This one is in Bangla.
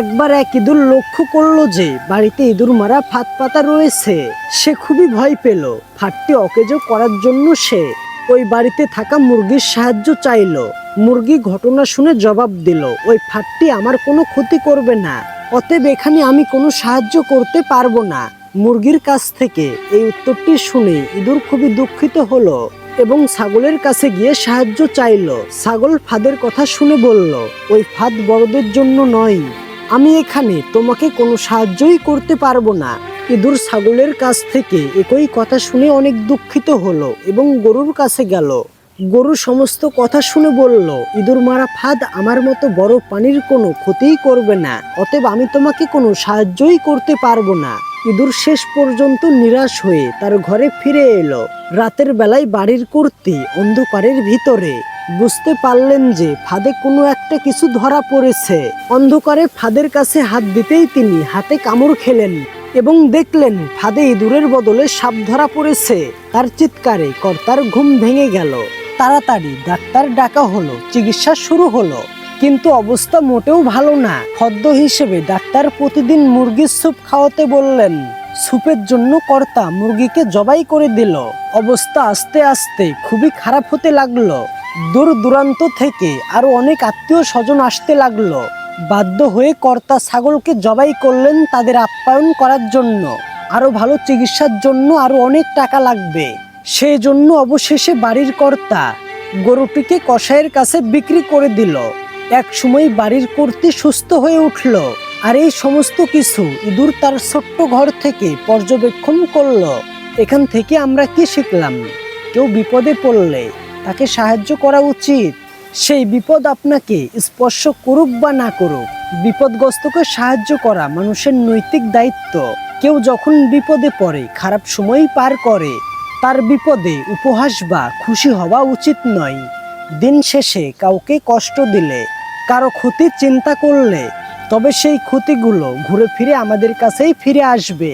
একবার এক ইঁদুর লক্ষ্য করল যে বাড়িতে ইঁদুর মারা ফাঁদ পাতা রয়েছে। সে খুবই ভয় পেল। ফাঁদটি অকেজো করার জন্য সে ওই বাড়িতে থাকা মুরগির সাহায্য চাইলো। মুরগি ঘটনা শুনে জবাব দিল, ওই ফাঁদটি আমার কোনো ক্ষতি করবে না। অতএব এখানে আমি কোনো সাহায্য করতে পারব না। মুরগির কাছ থেকে এই উত্তরটি শুনে ইঁদুর খুবই দুঃখিত হলো এবং ছাগলের কাছে গিয়ে সাহায্য চাইলো। ছাগল ফাঁদের কথা শুনে বলল, ওই ফাঁদ বড়দের জন্য নয় আমি এখানে তোমাকে কোনো সাহায্যই করতে পারব না। ইঁদুর ছাগলের কাছ থেকে একই কথা শুনে অনেক দুঃখিত হলো এবং গরুর কাছে গেল। গরু সমস্ত কথা শুনে বলল, ইঁদুর মারা ফাঁদ আমার মতো বড় পানির কোনো ক্ষতিই করবে না, অতএব আমি তোমাকে কোনো সাহায্যই করতে পারব না। ইঁদুর শেষ পর্যন্ত নিরাশ হয়ে তার ঘরে ফিরে এলো। রাতের বেলায় বাড়ির কর্তি অন্ধকারের ভিতরে বুঝতে পারলেন যে ফাঁদে কোনো একটা কিছু ধরা পড়েছে। অন্ধকারে ফাঁদের কাছে হাত দিতেই তিনি হাতে কামড় খেলেন এবং দেখলেন ফাঁদে ইঁদুরের বদলে সাপ ধরা পড়েছে। তার চিৎকারে কর্তার ঘুম ভেঙে গেল। তাড়াতাড়ি ডাক্তার ডাকা হলো, চিকিৎসা শুরু হলো। কিন্তু অবস্থা মোটেও ভালো না। খদ্দ হিসেবে ডাক্তার প্রতিদিন মুরগির স্যুপ খাওয়াতে বললেন, স্যুপের জন্য কর্তা মুরগিকে জবাই করে দিল। অবস্থা আস্তে আস্তে খুবই খারাপ হতে লাগল। দূর দূরান্ত থেকে আরও অনেক আত্মীয় স্বজন আসতে লাগল। বাধ্য হয়ে কর্তা ছাগলকে জবাই করলেন তাদের আপ্যায়ন করার জন্য। আরও ভালো চিকিৎসার জন্য আরও অনেক টাকা লাগবে। সেই জন্য অবশেষে বাড়ির কর্তা গরুটিকে কসাইয়ের কাছে বিক্রি করে দিল। এক সময় বাড়ির কর্তি সুস্থ হয়ে উঠল আর এই সমস্ত কিছু ইঁদুর তার ছোট্ট ঘর থেকে পর্যবেক্ষণ করল। এখান থেকে আমরা কি শিখলাম? কেউ বিপদে পড়লে তাকে সাহায্য করা উচিত। সেই বিপদ আপনাকে স্পর্শ করুক বা না করুক, বিপদগ্রস্তকে সাহায্য করা মানুষের নৈতিক দায়িত্ব। কেউ যখন বিপদে পড়ে, খারাপ সময় পার করে, তার বিপদে উপহাস বা খুশি হওয়া উচিত নয়। দিন শেষে কাউকে কষ্ট দিলে, কারও ক্ষতি চিন্তা করলে, তবে সেই ক্ষতিগুলো ঘুরে ফিরে আমাদের কাছেই ফিরে আসবে।